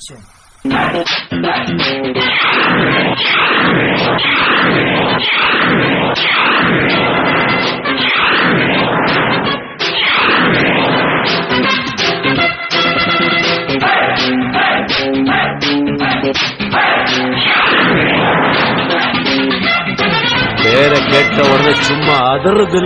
Sure. பேரை கேட்ட உடனே சும்மா அதருது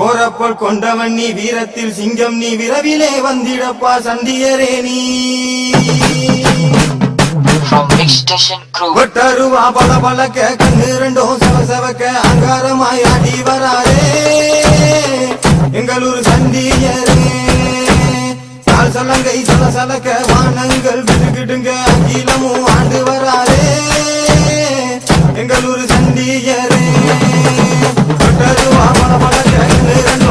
கோரப்பல் கொண்டவன் நீ வீரத்தில் சிங்கம் நீ விரவிலே வந்திடப்பா சண்டியரே நீ. From Mix Station Crew. ஒட்டருவா பல பலக்க கண்ணு ரெண்டும் செவ செவக்க அங்காரமாய் ஆடி வராரே எங்களூர் சண்டியரே கால் சலங்கை சல சலக்க வானங்கள் விடுகிடுங்க அகிலமும் ஆண்டு வராரே எங்களூர் சண்டியரே ஒட்டருவா பல பலக்க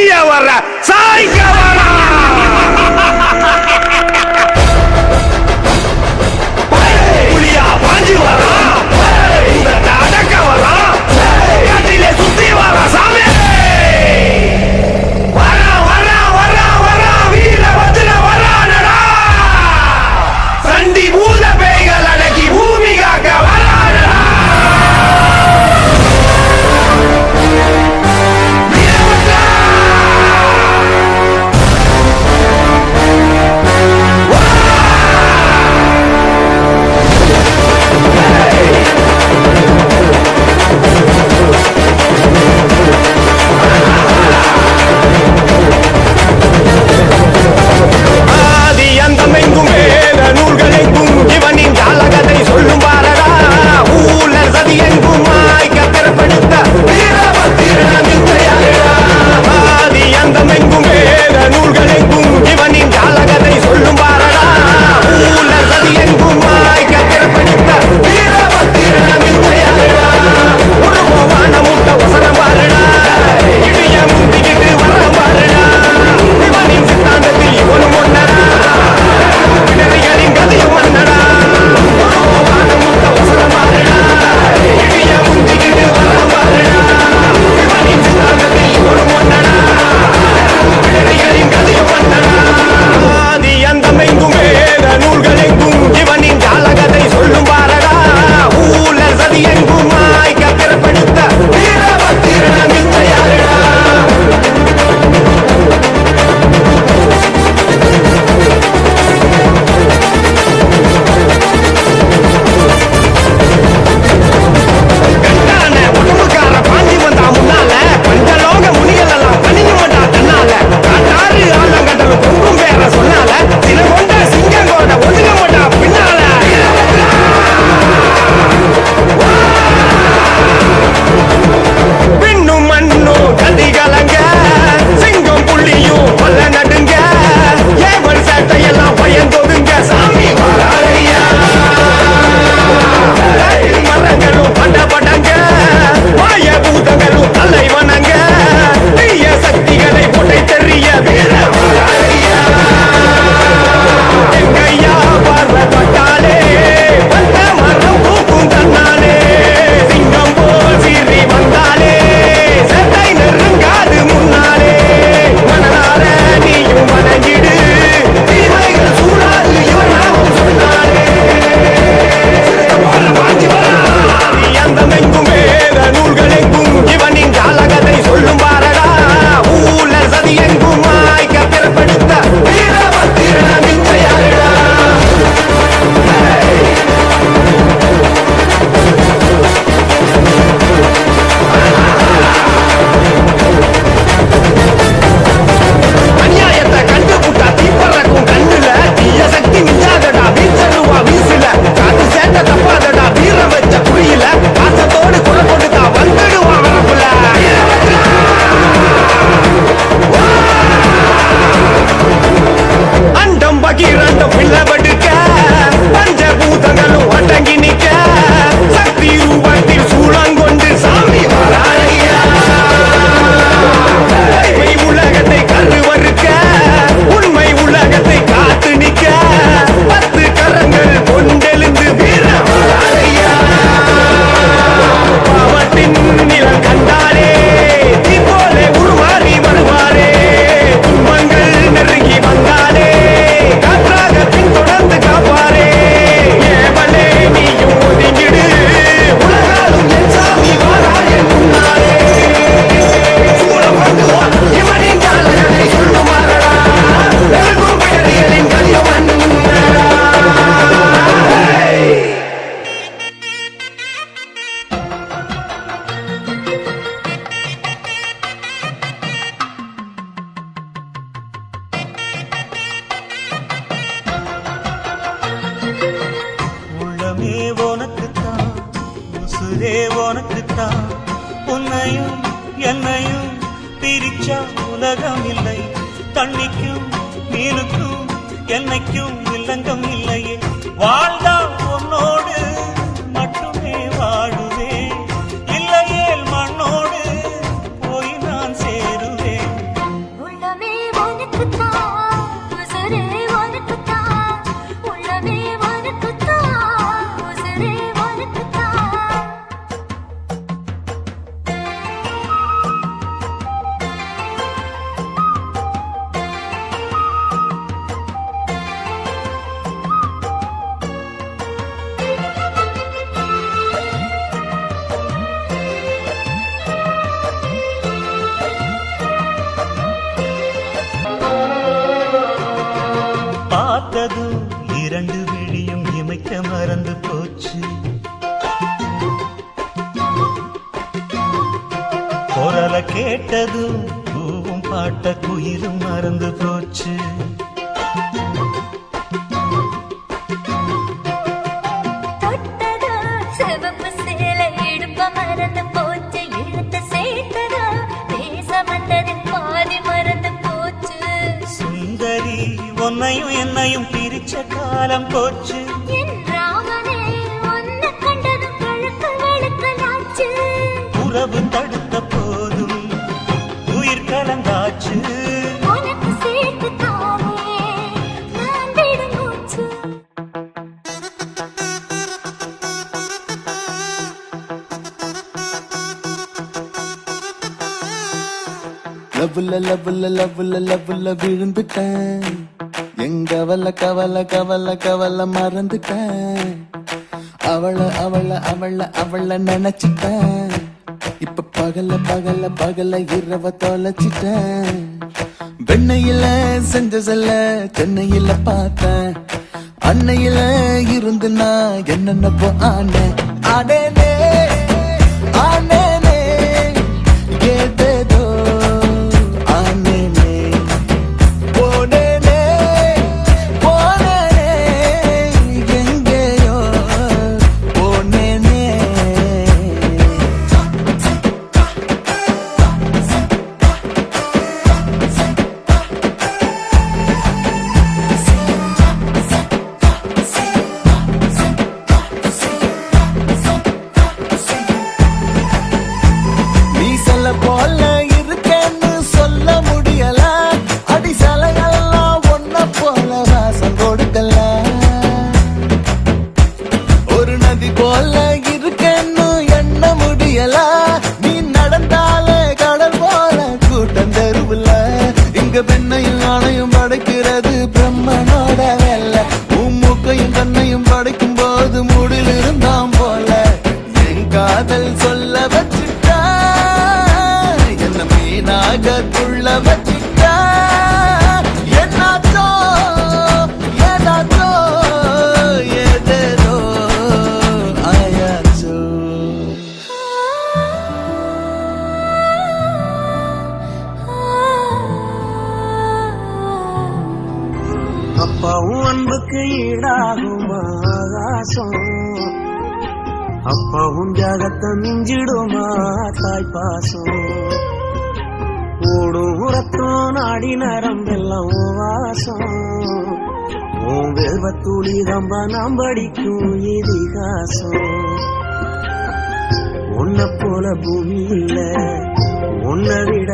கொடிய வர்ற. சாய்க்க Shakira. லவ்ல லவ்ல லவ்ல விழுந்துட்டேன். எங்க அவள கவல கவல கவல மறந்துட்டேன். அவள அவள அவள அவள நினைச்சிட்டேன். இப்ப பகல பகல பகல இரவ தொலைச்சிட்டேன். வெண்ணையில செஞ்ச செல்ல சென்னையில பார்த்தேன். அன்னையில இருந்து நான் என்னென்ன போ ஆனேன். அடே உனக்குள்ளவன்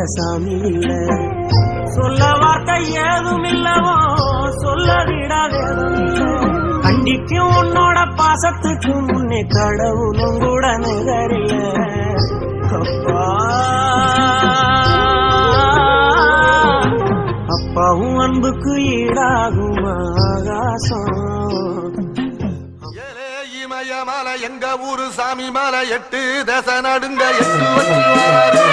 சாமி இல்ல சொல்ல வார்த்தை ஏதும் இல்லவோ சொல்ல விடாதேதும் கண்டிக்கும் உன்னோட பாசத்துக்கு முன்னே கடவுளும் கூட நிகரில்ல. அப்பா. அப்பாவும் அன்புக்கு ஈடாகும் ஆகாசம். மலை எங்க ஊரு சாமி மலை எட்டு தசை நடுங்க எட்டு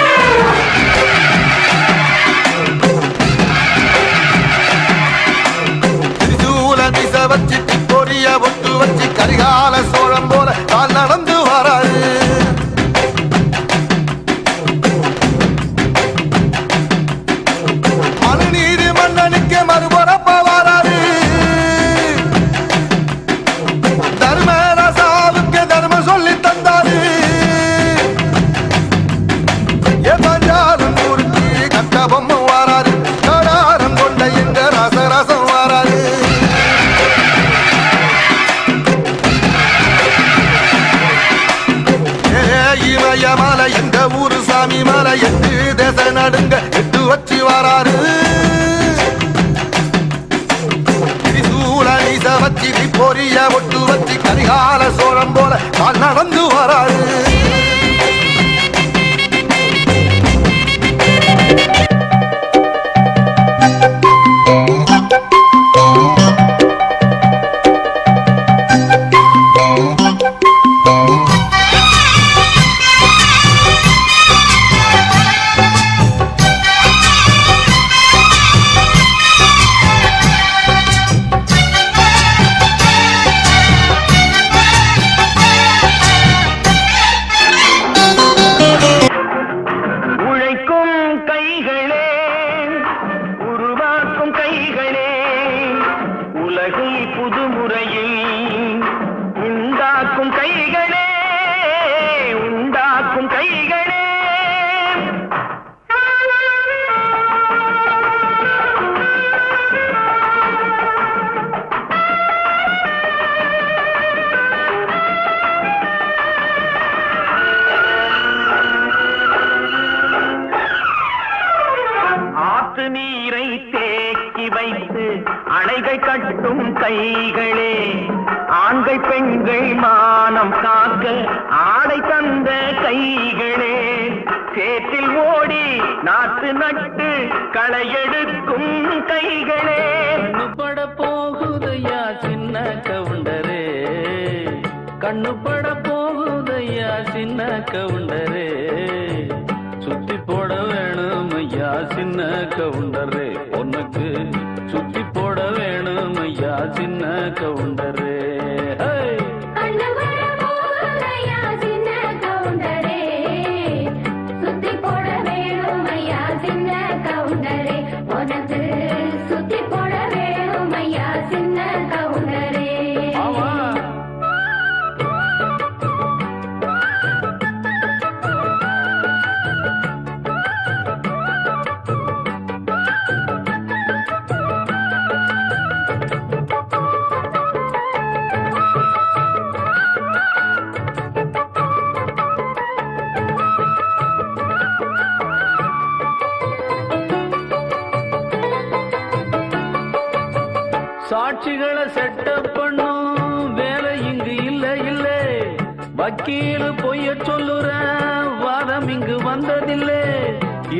வச்சு பொரிய ஒட்டு வச்சு கரிகால சோழம் போல நான் நடந்து வராது. பெண்கள் மானம் காக்க ஆடை தந்த கைகளே. சேற்றில் ஓடி நாத்து நட்டு களையெடுக்கும் கைகளே. பட போகுதையா சின்ன கவுண்டரே? கண்ணு போகுதையா சின்ன கவுண்டரே? சுத்தி போட வேணும் ஐயா சின்ன கவுண்டரே? உனக்கு சுத்தி போட வேணும் ஐயா சின்ன கவுண்டரே? வக்கீல் பொய்ய சொல்லுற வாதம் இங்கு வந்ததில்லை.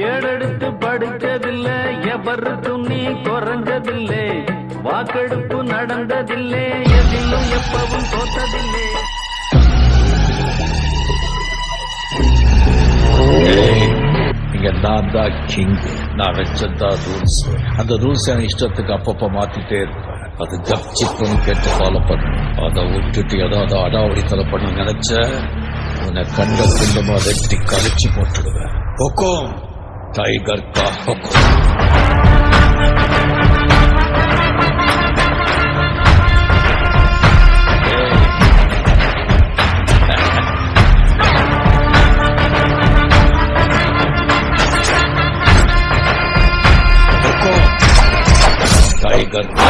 ஏடெடுத்து படிச்சதில்லை எவருக்கும் நீ குறைஞ்சதில்லை. வாக்கெடுப்பு நடந்ததில்லை எதிலும் எப்பவும் தோத்ததில்லை. நான் தான் கிங் நான் வச்சதான் ரூல்ஸ் அந்த ரூல்ஸ் இஷ்டத்துக்கு அப்பப்ப மாத்திட்டே இருப்பேன். அது கப்சிப்புன்னு கேட்டு ஃபாலோ பண்ணும் அதை விட்டுட்டு ஏதாவது அடாவடித்தலை பண்ண நினைச்ச உன்னை கண்ட பிண்டமா வெட்டி கழிச்சு போட்டுடுவேன். ஹொக்கோம் டைகர் கா ஹொக்கோம் டைகர் கா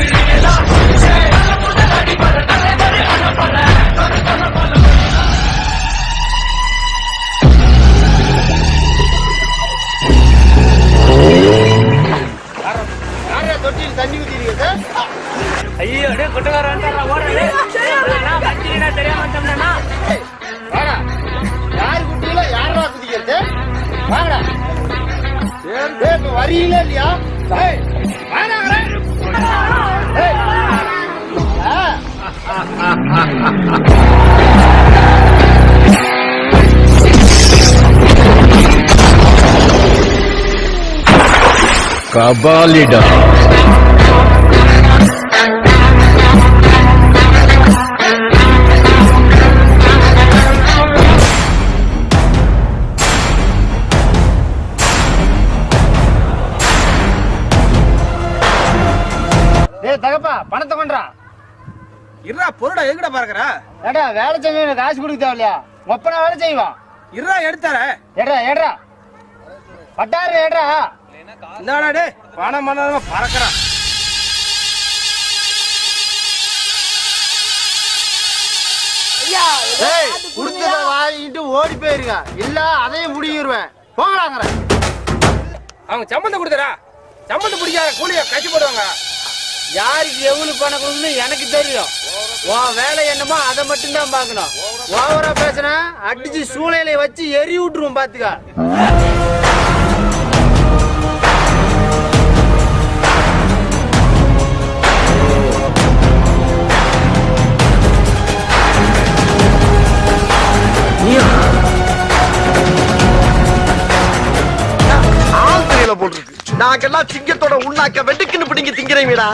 அபாலிடா தகப்பா பணத்தை கொண்டா இருடா பொருடா எங்கடா பாக்குற ஏடா வேலை செஞ்சவன காசு கொடுக்க தேவையா ஒப்பனா வேலை செய்வான். இருடா எடுத்தார ஏடா ஏடா. பட்டாரு ஏடா. இந்தாடா டே பணம் பண்ணாம பறக்குறான் ஏய் கொடுத்தத வாங்கிட்டு ஓடி போயிருங்க. இல்ல அதையும் முடிங்கிருவேன். போங்களாங்கிற அவங்க சம்மந்தம் கொடுத்தரா சம்மந்தம் பிடிக்காத கூலிய கட்சி போடுவாங்க. யாருக்கு எவ்வளவு பணம் எனக்கு தெரியும். உன் வேலை என்னமோ அதை மட்டும் தான் பாக்கணும் ஓவரா பேசுன அடிச்சு சூளையில வச்சு எரி விட்டுருவோம் பாத்துக்க. நாங்கெல்லாம் சிங்கத்தோட உண்ணாக்க வெட்டுக்குன்னு பிடிங்க திங்கிறீங்கடா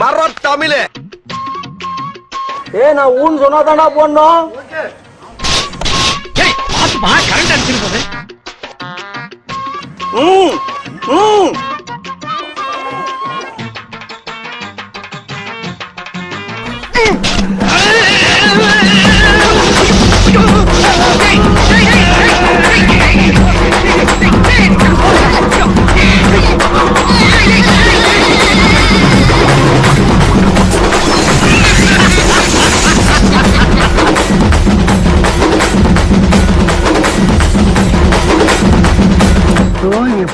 மர தமிழே. ஏ நான் ஊன்னு சொன்னா தானா போடணும் ம் ம்.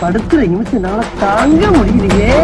படுத்துற நிமிஷம் தாங்க முடியலையே.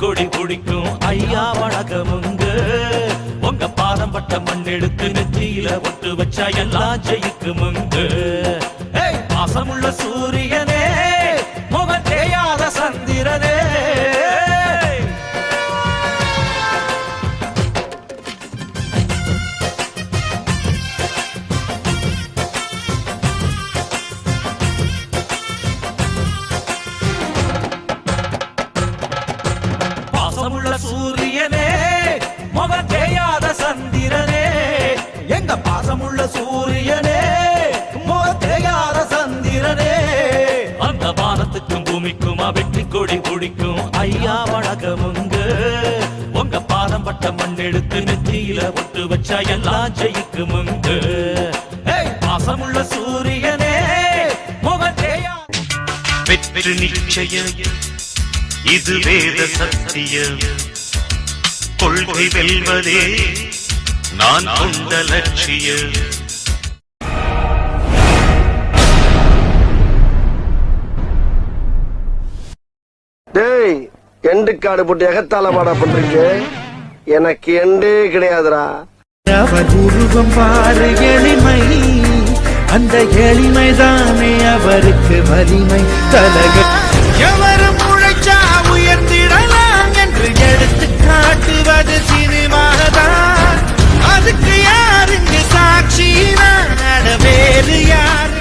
கொடி பிடிக்கும். ஐயா வணக்கமுங்க உங்க. பாதம் பட்ட மண் எடுத்து நெத்தியில ஒட்டு வச்சா எல்லாம் ஜெயிக்குமுங்க பாசமுள்ள சூரிய நெத்தியில ஒட்டு வச்சா எல்லாம் ஜெயிக்குமுங்க ஏய், பாசமுள்ள சூரியனே முகம் தேயா வெற்று நிச்சய இது வேத சத்திய கொள்கை வெல்வதே நான் கொண்ட லட்சிய டேய் எண்டு காடு போட்டு எகத்தால பாடா பண்றீங்க. எனக்கு எண்டே கிடையாதுடா. அவ உருவம் பாரு எளிமை. அந்த எளிமை தானே அவருக்கு வலிமை. தலக எவரும் உழைச்சா உயர்ந்திடலாம் என்று எடுத்து காட்டுவது சினிமாதான். அதுக்கு யாருங்க சாட்சியினா வேறு யாரு?